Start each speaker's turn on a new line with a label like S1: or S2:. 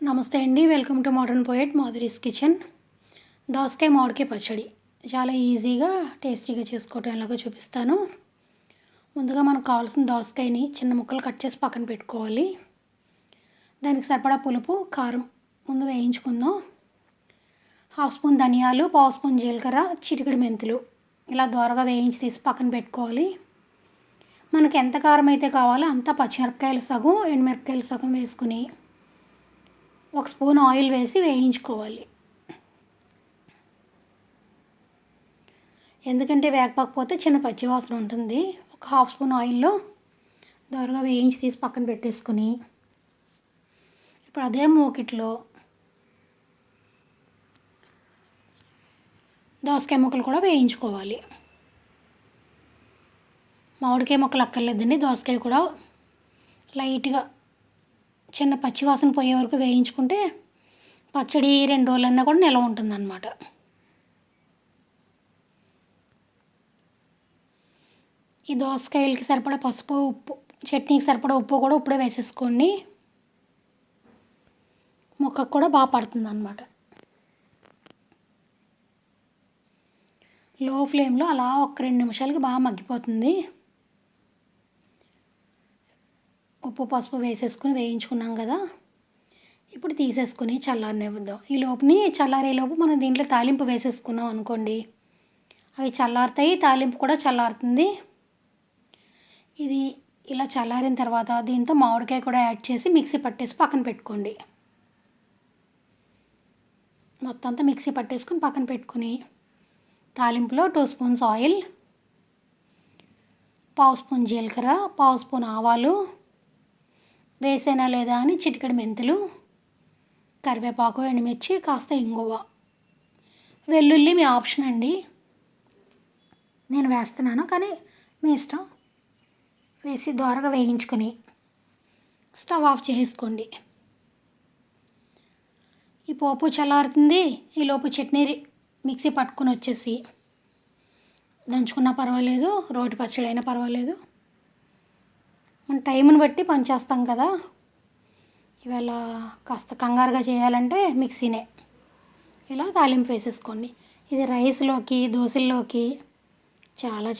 S1: నమస్తే అండి welcome to modern poet Madhuri's kitchen. దోసకాయ మామిడికాయ పచ్చడి. చాలా ఈజీగా టేస్టీగా చేసుకోవటం ఎలాగో చూపిస్తాను. ముందుగా మనకు కావాల్సిన దోసకాయని చిన్న ముక్కలు కట్ చేసి పక్కన పెట్టుకోవాలి. దానికి సరిపడా పులుపు కారం ముందు వేయించుకుందాం. హాఫ్ స్పూన్ ధనియాలు పావు స్పూన్ జీలకర్ర చిటికెడు మెంతులు ఇలా దోరగా వేయించి తీసి పక్కన పెట్టుకోవాలి. మనకి ఎంత కారం అయితే కావాలో అంత పచ్చిమిరపకాయలు సగం ఎండుమిరపకాయలు సగం వేసుకుని ఒక స్పూన్ ఆయిల్ వేసి వేయించుకోవాలి. ఎందుకంటే వేగకపోతే చిన్న పచ్చివాసన ఉంటుంది. ఒక హాఫ్ స్పూన్ ఆయిల్లో దోరగా వేయించి తీసి పక్కన పెట్టేసుకుని ఇప్పుడు అదే మూకిట్లో దోసకాయ ముక్కలు కూడా వేయించుకోవాలి. మామిడికాయ ముక్కలు అక్కర్లేదండి దోసకాయ కూడా లైట్గా చిన్న పచ్చివాసన పోయే వరకు వేయించుకుంటే పచ్చడి రెండు రోజులన్నా కూడా నిల్వ ఉంటుందన్నమాట. ఈ దోసకాయలకి సరిపడా పసుపు ఉప్పు చట్నీకి సరిపడా ఉప్పు కూడా ఇప్పుడే వేసేసుకోండి. ముక్కకు కూడా బాగా పడుతుంది అన్నమాట లో ఫ్లేమ్లో అలా ఒక రెండు నిమిషాలకి బాగా మగ్గిపోతుంది. ఉప్పు పసుపు వేసేసుకుని వేయించుకున్నాం కదా ఇప్పుడు తీసేసుకుని చల్లారనివ్వద్దాం. ఈ లోపుని చల్లారేలోపు మనం దీంట్లో తాలింపు వేసేసుకున్నాం అనుకోండి. అవి చల్లారుతాయి తాలింపు కూడా చల్లారుతుంది. ఇది ఇలా చల్లారిన తర్వాత దీంతో మామిడికాయ కూడా యాడ్ చేసి మిక్సీ పట్టేసి పక్కన పెట్టుకోండి. మొత్తం అంతా మిక్సీ పట్టేసుకుని పక్కన పెట్టుకుని తాలింపులో టూ స్పూన్స్ ఆయిల్ పావు స్పూన్ జీలకర్ర పావు స్పూన్ ఆవాలు వేసేనా లేదా అని చిటికెడు మెంతులు కరివేపాకు ఎండుమిర్చి కాస్త ఇంగువ. వెల్లుల్లి మీ ఆప్షన్ అండి. నేను వేస్తున్నాను కానీ మీ ఇష్టం. వేసి దోరగా వేయించుకొని స్టవ్ ఆఫ్ చేసుకోండి ఈ పోపు చల్లారుతుంది. ఈలోపు చట్నీ మిక్సీ పట్టుకొని వచ్చేసి దంచుకున్నా పర్వాలేదు రోటి పచ్చడి అయినా పర్వాలేదు. మన టైంని బట్టి పనిచేస్తాం కదా. ఇవాళ కాస్త కంగారుగా చేయాలంటే మిక్సీనే. ఇలా తాలింపు వేసేసుకోండి. ఇది రైస్లోకి దోశల్లోకి చాలా